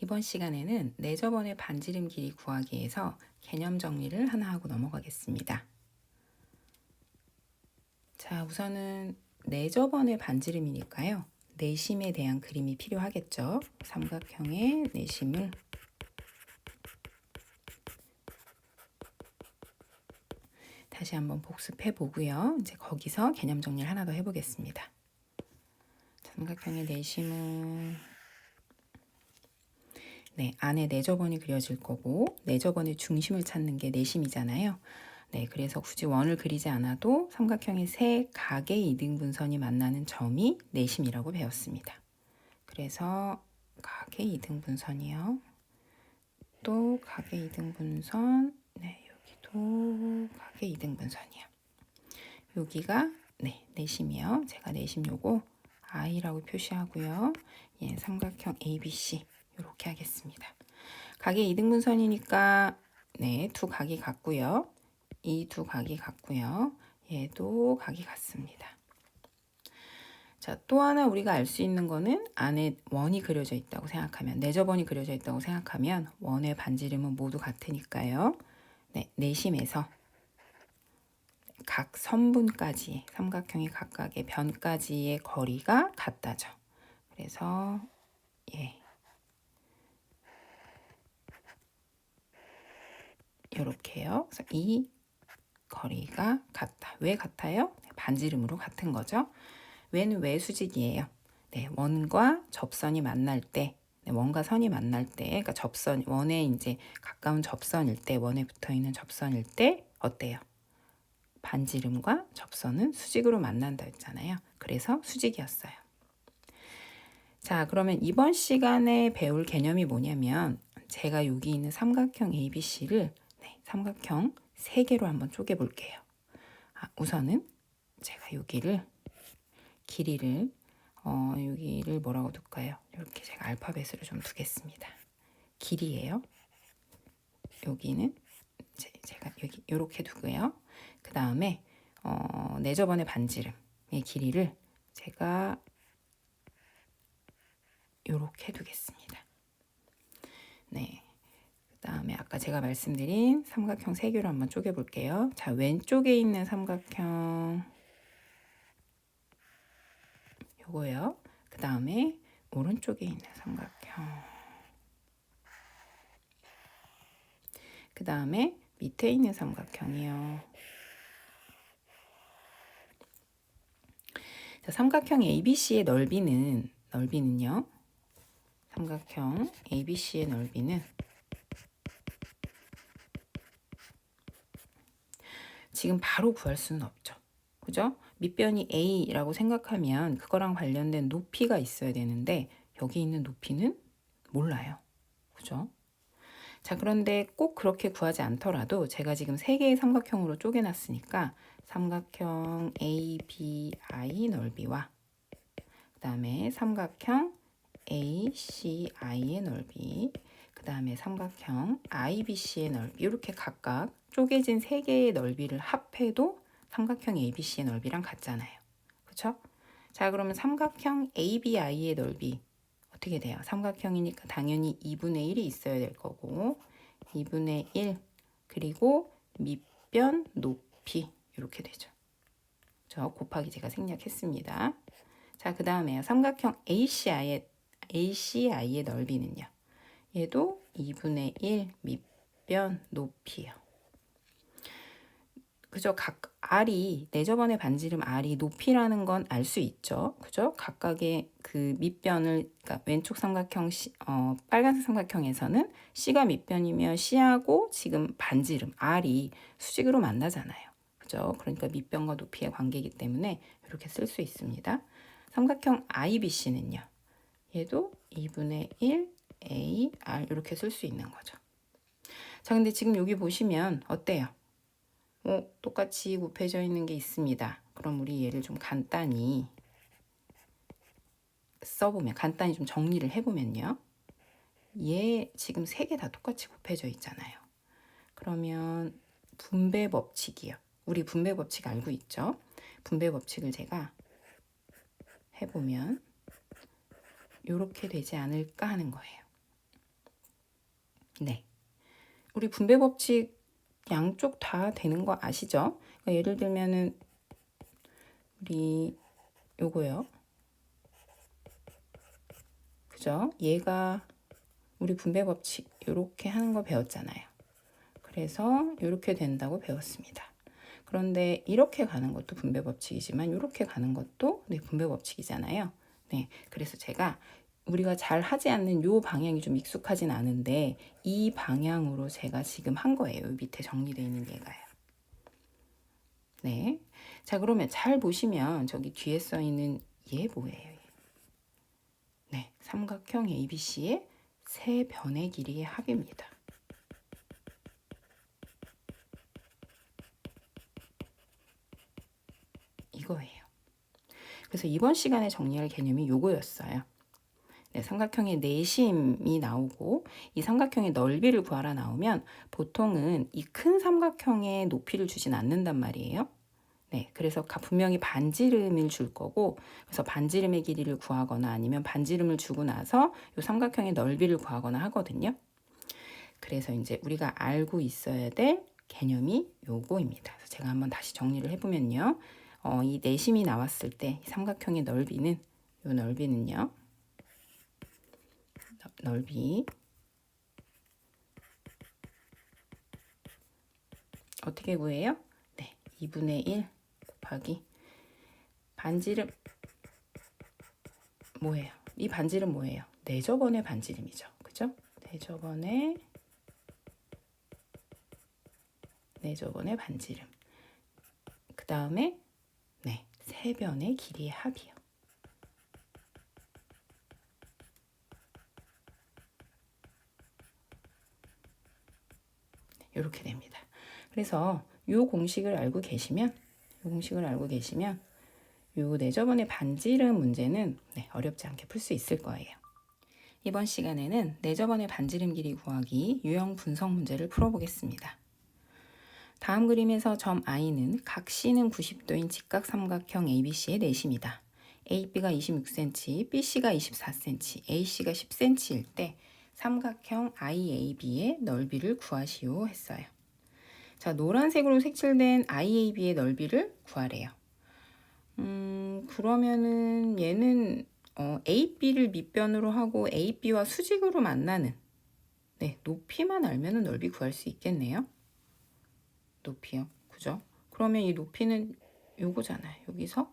이번 시간에는 내저번의 반지름 길이 구하기에서 개념 정리를 하나 하고 넘어가겠습니다. 자, 우선은 내저번의 반지름이니까요. 내심에 대한 그림이 필요하겠죠. 삼각형의 내심을 다시 한번 복습해 보고요. 이제 거기서 개념 정리를 하나 더 해보겠습니다. 삼각형의 내심은 네, 안에 내저번이 그려질 거고 내저번의 중심을 찾는 게 내심이잖아요. 네, 그래서 굳이 원을 그리지 않아도 삼각형의 세 각의 이등분선이 만나는 점이 내심이라고 배웠습니다. 그래서 각의 이등분선이요. 또 각의 이등분선, 네, 여기도 각의 이등분선이요. 여기가 네, 내심이요. 제가 내심 요거 I라고 표시하고요. 예, 삼각형 ABC 이렇게 하겠습니다. 각의 이등분선이니까 네, 두 각이 같고요. 이 두 각이 같고요. 얘도 각이 같습니다. 자, 또 하나 우리가 알 수 있는 거는 안에 원이 그려져 있다고 생각하면 내저번이 그려져 있다고 생각하면 원의 반지름은 모두 같으니까요. 네, 내심에서 각 선분까지 삼각형의 각각의 변까지의 거리가 같다죠. 그래서 예. 이렇게요. 그래서 이 거리가 같다. 왜 같아요? 반지름으로 같은 거죠. 왜는 왜 수직이에요? 네, 원과 접선이 만날 때, 네, 원과 선이 만날 때, 그러니까 접선 원에 이제 가까운 접선일 때, 원에 붙어 있는 접선일 때 어때요? 반지름과 접선은 수직으로 만난다 했잖아요. 그래서 수직이었어요. 자, 그러면 이번 시간에 배울 개념이 뭐냐면 제가 여기 있는 삼각형 ABC를 네, 삼각형 세 개로 한번 쪼개 볼게요. 아, 우선은 제가 여기를 길이를 어, 여기를 뭐라고 둘까요? 이렇게 제가 알파벳으로 좀 두겠습니다. 길이에요. 여기는 제, 제가 여기 이렇게 두고요. 그 다음에 어, 내저번의 반지름의 길이를 제가 이렇게 두겠습니다. 네. 그 다음에 아까 제가 말씀드린 삼각형 세 개로 한번 쪼개 볼게요. 자, 왼쪽에 있는 삼각형 요거요. 그 다음에 오른쪽에 있는 삼각형 그 다음에 밑에 있는 삼각형이요. 자, 삼각형 ABC의 넓이는 넓이는요. 삼각형 ABC의 넓이는 지금 바로 구할 수는 없죠. 그죠? 밑변이 A라고 생각하면 그거랑 관련된 높이가 있어야 되는데 여기 있는 높이는 몰라요. 그죠? 자, 그런데 꼭 그렇게 구하지 않더라도 제가 지금 세 개의 삼각형으로 쪼개놨으니까 삼각형 ABI 넓이와 그 다음에 삼각형 ACI의 넓이 그 다음에 삼각형 IBC의 넓이 이렇게 각각 쪼개진 세 개의 넓이를 합해도 삼각형 ABC의 넓이랑 같잖아요. 그렇죠? 자, 그러면 삼각형 ABI의 넓이 어떻게 돼요? 삼각형이니까 당연히 2분의 1이 있어야 될 거고 2분의 1 그리고 밑변 높이 이렇게 되죠. 저 곱하기 제가 생략했습니다. 자, 그 다음에요. 삼각형 ACI의 ACI의 넓이는요. 얘도 2분의 1 밑변 높이요. 그죠? 각 R이 내저번의 반지름 R이 높이라는 건 알 수 있죠. 그죠? 각각의 그 밑변을 그러니까 왼쪽 삼각형 C, 어, 빨간색 삼각형에서는 C가 밑변이면 C하고 지금 반지름 R이 수직으로 만나잖아요. 그죠? 그러니까 밑변과 높이의 관계이기 때문에 이렇게 쓸 수 있습니다. 삼각형 IBC는요. 얘도 2분의 1 A, R 이렇게 쓸 수 있는 거죠. 자, 근데 지금 여기 보시면 어때요? 어, 똑같이 곱해져 있는 게 있습니다. 그럼 우리 얘를 좀 간단히 써보면, 간단히 좀 정리를 해보면요. 얘 지금 세 개 다 똑같이 곱해져 있잖아요. 그러면 분배 법칙이요. 우리 분배 법칙 알고 있죠? 분배 법칙을 제가 해보면 이렇게 되지 않을까 하는 거예요. 네. 우리 분배 법칙 양쪽 다 되는 거 아시죠? 그러니까 예를 들면은 우리 요거요. 그죠? 얘가 우리 분배 법칙 이렇게 하는 거 배웠잖아요. 그래서 이렇게 된다고 배웠습니다. 그런데 이렇게 가는 것도 분배 법칙이지만 이렇게 가는 것도 네, 분배 법칙이잖아요. 네, 그래서 제가 우리가 잘 하지 않는 요 방향이 좀 익숙하진 않은데 이 방향으로 제가 지금 한 거예요. 밑에 정리되어 있는 얘가요. 네. 자, 그러면 잘 보시면 저기 뒤에 써 있는 얘 뭐예요? 네. 삼각형 ABC의 세 변의 길이의 합입니다. 이거예요. 그래서 이번 시간에 정리할 개념이 요거였어요. 네, 삼각형의 내심이 나오고 이 삼각형의 넓이를 구하라 나오면 보통은 이 큰 삼각형의 높이를 주진 않는단 말이에요. 네, 그래서 분명히 반지름을 줄 거고 그래서 반지름의 길이를 구하거나 아니면 반지름을 주고 나서 이 삼각형의 넓이를 구하거나 하거든요. 그래서 이제 우리가 알고 있어야 될 개념이 요거입니다. 그래서 제가 한번 다시 정리를 해보면요. 어, 이 내심이 나왔을 때 삼각형의 넓이는 요 넓이는요. 넓이 어떻게 구해요? 네, 2분의 1 곱하기 반지름 뭐예요? 이 반지름 뭐예요? 내저번의 반지름이죠. 그죠? 내저번의 내저번의 반지름. 그 다음에 네, 세변의 길이의 합이요. 이렇게 됩니다. 그래서 이 공식을 알고 계시면 이 공식을 알고 계시면 요 내저번의 반지름 문제는 네, 어렵지 않게 풀 수 있을 거예요. 이번 시간에는 내저번의 반지름 길이 구하기 유형 분석 문제를 풀어보겠습니다. 다음 그림에서 점 I는 각 C는 90도인 직각 삼각형 ABC의 내심이다. AB가 26cm, BC가 24cm, AC가 10cm일 때 삼각형 IAB의 넓이를 구하시오 했어요. 자, 노란색으로 색칠된 IAB의 넓이를 구하래요. 음, 그러면은 얘는 어, AB를 밑변으로 하고 AB와 수직으로 만나는 네, 높이만 알면 은 넓이 구할 수 있겠네요. 높이요. 그죠? 그러면 이 높이는 요거잖아요. 여기서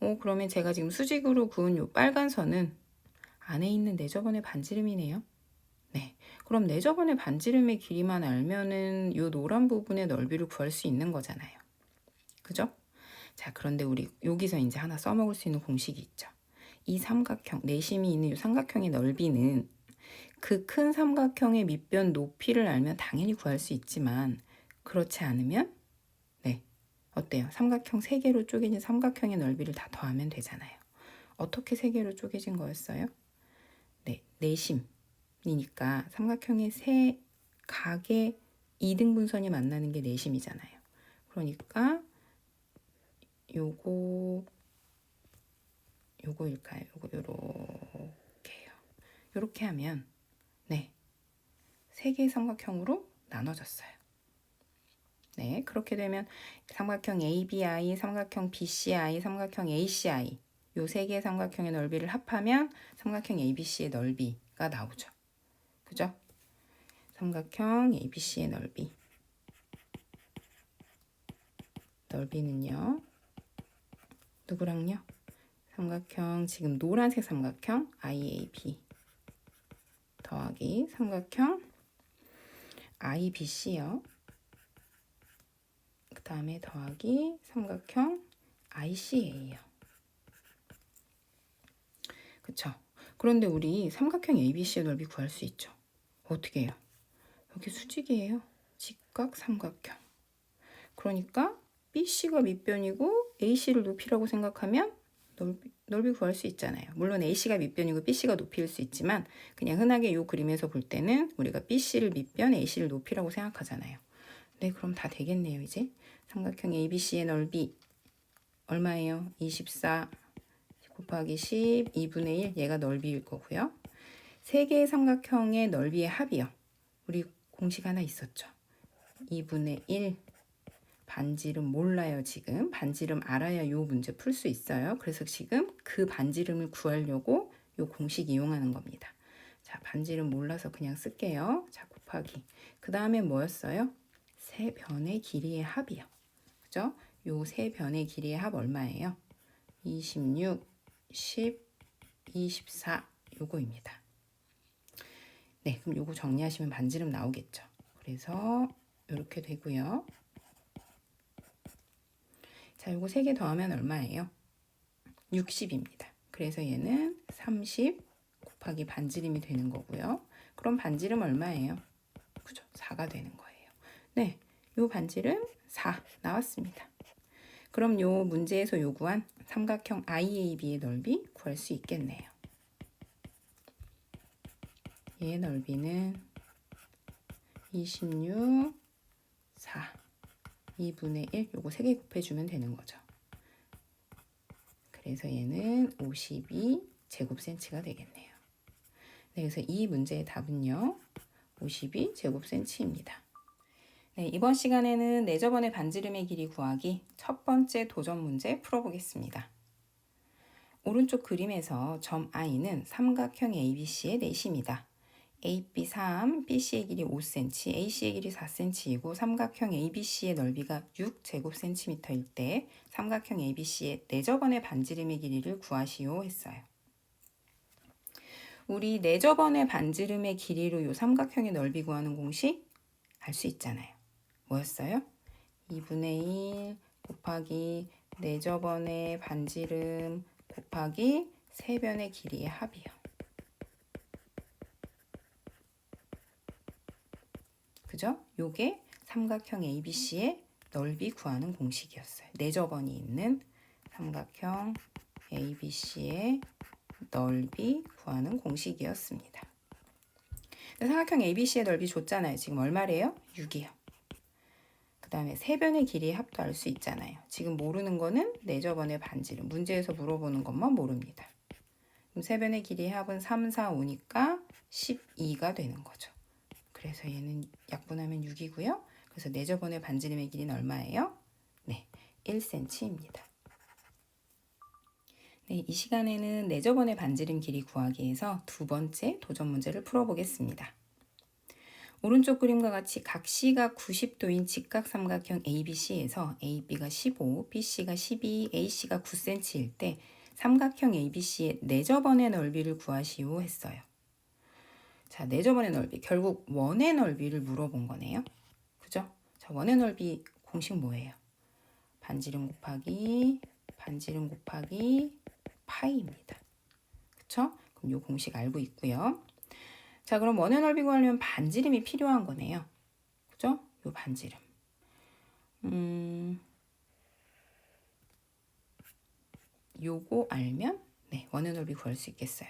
어, 그러면 제가 지금 수직으로 그은 요 빨간 선은 안에 있는 내저번의 반지름이네요. 네. 그럼 내저번의 반지름의 길이만 알면은 이 노란 부분의 넓이를 구할 수 있는 거잖아요. 그죠? 자, 그런데 우리 여기서 이제 하나 써먹을 수 있는 공식이 있죠. 이 삼각형, 내심이 있는 이 삼각형의 넓이는 그 큰 삼각형의 밑변 높이를 알면 당연히 구할 수 있지만 그렇지 않으면 네. 어때요? 삼각형 세 개로 쪼개진 삼각형의 넓이를 다 더하면 되잖아요. 어떻게 세 개로 쪼개진 거였어요? 네, 내심이니까 삼각형의 세 각의 이등분선이 만나는 게 내심이잖아요. 그러니까 요거 요거일까요? 요거 요렇게요. 요렇게 하면 네. 세 개의 삼각형으로 나눠졌어요. 네, 그렇게 되면 삼각형 ABI, 삼각형 BCI, 삼각형 ACI 요 세 개의 삼각형의 넓이를 합하면 삼각형 ABC의 넓이가 나오죠. 그죠? 삼각형 ABC의 넓이. 넓이는요. 누구랑요? 삼각형 지금 노란색 삼각형 IAB 더하기 삼각형 IBC요. 그 다음에 더하기 삼각형 ICA요. 그쵸? 그런데 우리 삼각형 ABC의 넓이 구할 수 있죠. 어떻게 해요? 여기 수직이에요. 직각 삼각형. 그러니까 BC가 밑변이고 AC를 높이라고 생각하면 넓이, 넓이 구할 수 있잖아요. 물론 AC가 밑변이고 BC가 높이일 수 있지만 그냥 흔하게 이 그림에서 볼 때는 우리가 BC를 밑변, AC를 높이라고 생각하잖아요. 네, 그럼 다 되겠네요, 이제. 삼각형 ABC의 넓이 얼마예요? 24 곱하기 10, 2분의 1, 얘가 넓이일 거고요. 세 개의 삼각형의 넓이의 합이요. 우리 공식 하나 있었죠. 2분의 1 반지름 몰라요, 지금. 반지름 알아야 요 문제 풀 수 있어요. 그래서 지금 그 반지름을 구하려고 요 공식 이용하는 겁니다. 자, 반지름 몰라서 그냥 쓸게요. 자, 곱하기. 그 다음에 뭐였어요? 세 변의 길이의 합이요. 그죠? 요 세 변의 길이의 합 얼마예요? 26, 10, 24 요거입니다. 네, 그럼 요거 정리하시면 반지름 나오겠죠. 그래서 이렇게 되고요. 자, 요거 세개 더하면 얼마예요? 60입니다. 그래서 얘는 30 곱하기 반지름이 되는 거고요. 그럼 반지름 얼마예요? 그죠? 4가 되는 거예요. 네, 요 반지름 4 나왔습니다. 그럼 요 문제에서 요구한 삼각형 IAB의 넓이 구할 수 있겠네요. 얘의 넓이는 26, 4, 2분의 1 요거 3개 곱해주면 되는 거죠. 그래서 얘는 52 제곱센치가 되겠네요. 네, 그래서 이 문제의 답은요. 52 제곱센치입니다. 네, 이번 시간에는 네 저번의 반지름의 길이 구하기 첫 번째 도전 문제 풀어보겠습니다. 오른쪽 그림에서 점 I는 삼각형 ABC의 넷입니다. AB 3, BC의 길이 5cm, AC의 길이 4cm이고 삼각형 ABC의 넓이가 6제곱센티미터일 때 삼각형 ABC의 네 저번의 반지름의 길이를 구하시오 했어요. 우리 네 저번의 반지름의 길이로 요 삼각형의 넓이 구하는 공식 알 수 있잖아요. 뭐였어요? 2분의 1 곱하기 네 저번의 반지름 곱하기 세 변의 길이의 합이요. 그죠? 요게 삼각형 ABC의 넓이 구하는 공식이었어요. 네 저번이 있는 삼각형 ABC의 넓이 구하는 공식이었습니다. 삼각형 ABC의 넓이 줬잖아요. 지금 얼마래요? 6이요. 그 다음에 세 변의 길이의 합도 알수 있잖아요. 지금 모르는 거는 네 저번의 반지름. 문제에서 물어보는 것만 모릅니다. 그럼 세 변의 길이의 합은 3, 4, 5니까 12가 되는 거죠. 그래서 얘는 약분하면 6이고요. 그래서 네 저번의 반지름의 길이는 얼마예요? 네, 1cm입니다. 네, 이 시간에는 네 저번의 반지름 길이 구하기에서 두 번째 도전 문제를 풀어보겠습니다. 오른쪽 그림과 같이 각시가 90도인 직각삼각형 ABC에서 AB가 15, BC가 12, AC가 9cm일 때 삼각형 ABC의 네저번의 넓이를 구하시오 했어요. 자, 네저번의 넓이. 결국 원의 넓이를 물어본 거네요. 그죠? 자, 원의 넓이 공식 뭐예요? 반지름 곱하기 반지름 곱하기 파이입니다. 그쵸? 그럼 요 공식 알고 있고요. 자, 그럼 원의 넓이 구하려면 반지름이 필요한 거네요. 그죠? 요 반지름. 음, 요거 알면 네, 원의 넓이 구할 수 있겠어요.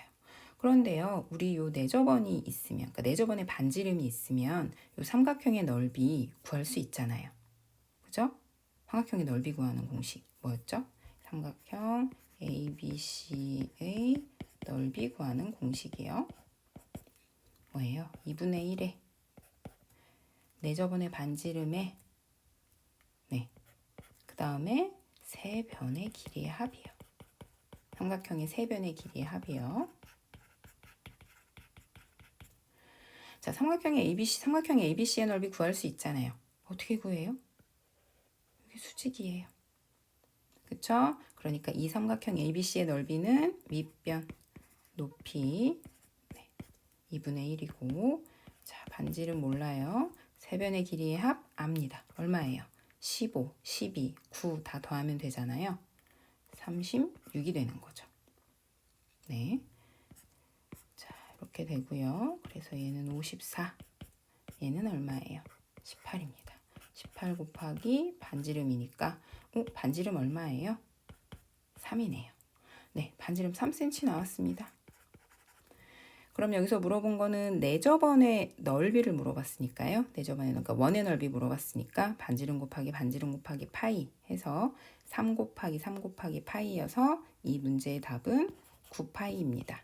그런데요, 우리 요 내저번이 있으면, 그러니까 내저번에 반지름이 있으면 요 삼각형의 넓이 구할 수 있잖아요. 그죠? 삼각형의 넓이 구하는 공식 뭐였죠? 삼각형 ABC의 넓이 구하는 공식이요. 뭐예요? 2분의 1에 내저번의 반지름에 네. 그 다음에 세 변의 길이의 합이요. 삼각형의 세 변의 길이의 합이요. 자, 삼각형의 ABC, 삼각형의 ABC의 넓이 구할 수 있잖아요. 어떻게 구해요? 여기 수직이에요. 그쵸? 그러니까 이 삼각형 ABC의 넓이는 밑변 높이 2분의 1이고 자 반지름 몰라요. 세변의 길이의 합 압니다. 얼마예요? 15, 12, 9 다 더하면 되잖아요. 36이 되는 거죠. 네. 자, 이렇게 되고요. 그래서 얘는 54. 얘는 얼마예요? 18입니다. 18 곱하기 반지름이니까 어, 반지름 얼마예요? 3이네요. 네, 반지름 3cm 나왔습니다. 그럼 여기서 물어본 거는 내저번의 넓이를 물어봤으니까요. 내저번의 그러니까 원의 넓이 물어봤으니까 반지름 곱하기 반지름 곱하기 파이 해서 3 곱하기 3 곱하기 파이여서 이 문제의 답은 9파이입니다.